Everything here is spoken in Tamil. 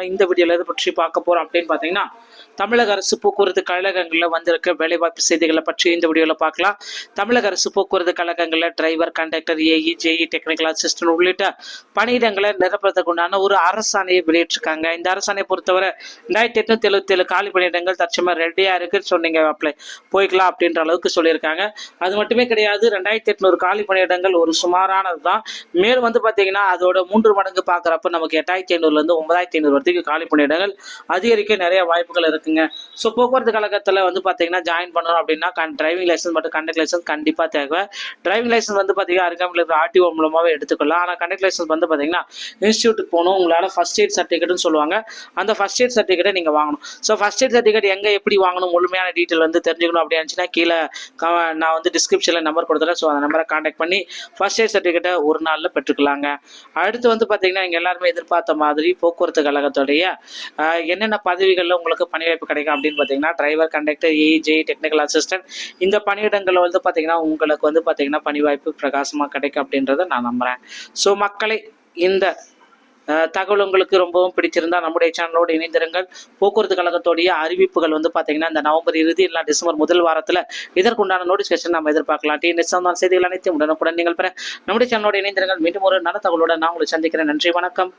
நம்ம இந்த வீடியோவில் எதை பற்றி பார்க்க போகிறோம் அப்படின்னு பார்த்தீங்கன்னா தமிழக அரசு போக்குவரத்து கழகங்களில் வந்திருக்க வேலைவாய்ப்பு செய்திகளை பற்றி இந்த வீடியோவில் பார்க்கலாம். தமிழக அரசு போக்குவரத்து கழகங்களில் driver conductor AE JE technical assistant உள்ளிட்ட பணியிடங்களை நிரப்புறதுக்குண்டான ஒரு அரசாணையை வெளியிட்டிருக்காங்க. இந்த அரசாணையை பொறுத்தவரை ரெண்டாயிரத்தி எட்நூத்தி எழுபத்தி ஏழு காலி பணியிடங்கள் தற்சமயம் ரெடியாக இருக்குன்னு சொன்னீங்க அப்ளை போய்க்கலாம் அப்படின்ற அளவுக்கு சொல்லியிருக்காங்க. அது மட்டுமே கிடையாது ரெண்டாயிரத்தி எட்நூறு காலி பணியிடங்கள் ஒரு சுமாரானது தான் மேலும் வந்து பார்த்தீங்கன்னா அதோட மூன்று மடங்கு பார்க்குறப்ப நமக்கு எட்டாயிரத்தி ஐநூறுலேருந்து ஒன்பதாயிரத்தி ஐநூறு இப்போதைக்கு காலி பணியிடங்கள் அதிகரிக்க நிறைய வாய்ப்புகள் இருக்குங்க. ஸோ போக்குவரத்து கழகத்தில் வந்து பார்த்தீங்கன்னா ஜாயின் பண்ணணும் அப்படின்னா கண் டிரைவிங் லைசன்ஸ் மற்றும் கண்டக்ட் லைசன்ஸ் கண்டிப்பாக தேவை. டிரைவிங் லைசன்ஸ் வந்து பார்த்தீங்கன்னா அருகாமையில் இருக்கிற ஆர்டிஓ மூலமாகவே எடுத்துக்கலாம். ஆனால் கண்டக்ட் லைசன்ஸ் வந்து பார்த்தீங்கன்னா இன்ஸ்டியூட்டுக்கு போகணும். உங்களால் ஃபஸ்ட் எய்ட் சர்டிஃபிகேட்னு சொல்லுவாங்க. அந்த ஃபஸ்ட் எய்ட் சர்டிஃபிகேட்டை நீங்கள் வாங்கணும். ஸோ ஃபஸ்ட் எய்ட் சர்டிஃபிகேட் எங்கே எப்படி வாங்கணும்? முழுமையான டீட்டெயில் வந்து தெரிஞ்சுக்கணும் அப்படி இருந்துச்சுன்னா கீழே நான் வந்து டிஸ்கிரிப்ஷனில் நம்பர் கொடுத்துறேன். ஸோ அந்த நம்பரை காண்டாக்ட் பண்ணி ஃபஸ்ட் எய்ட் சர்டிஃபிகேட்டை ஒரு நாளில் பெற்றுக்கலாங்க. அடுத்து வந்து பார்த்தீங்கன்னா நீங்கள் எல்லாருமே எதிர்பார்த்த மாதிரி போக்குவரத்து கழகத்தை ஆஹ், என்னென்ன பதவிகளில் உங்களுக்கு பணிவாய்ப்பு கிடைக்கும் அப்படின்னு பார்த்தீங்கன்னா driver conductor AJ technical assistant இந்த பணியிடங்களில் வந்து பார்த்தீங்கன்னா உங்களுக்கு வந்து பார்த்தீங்கன்னா பணிவாய்ப்பு பிரகாசமாக கிடைக்கும் அப்படின்றத நான் நம்புகிறேன் ஸோ மக்களை இந்த தகவல் உங்களுக்கு ரொம்பவும் பிடிச்சிருந்தா நம்முடைய சேனலோடு இணைந்திருங்கள். போக்குவரத்து கழகத்துடைய அறிவிப்புகள் வந்து பார்த்தீங்கன்னா இந்த நவம்பர் இறுதி இல்லை டிசம்பர் முதல் வாரத்தில் இதற்குண்டான நோட்டிஃபிகேஷன் நம்ம எதிர்பார்க்கலாம். டி நிச்சயம் செய்திகள் அனைத்தையும் உடனுக்குடன் நீங்கள் பெற நம்முடைய சேனலோடு இணைந்திருங்கள். மீண்டும் ஒரு நல்ல தகவலோடு நான் உங்களை சந்திக்கிறேன். நன்றி வணக்கம்.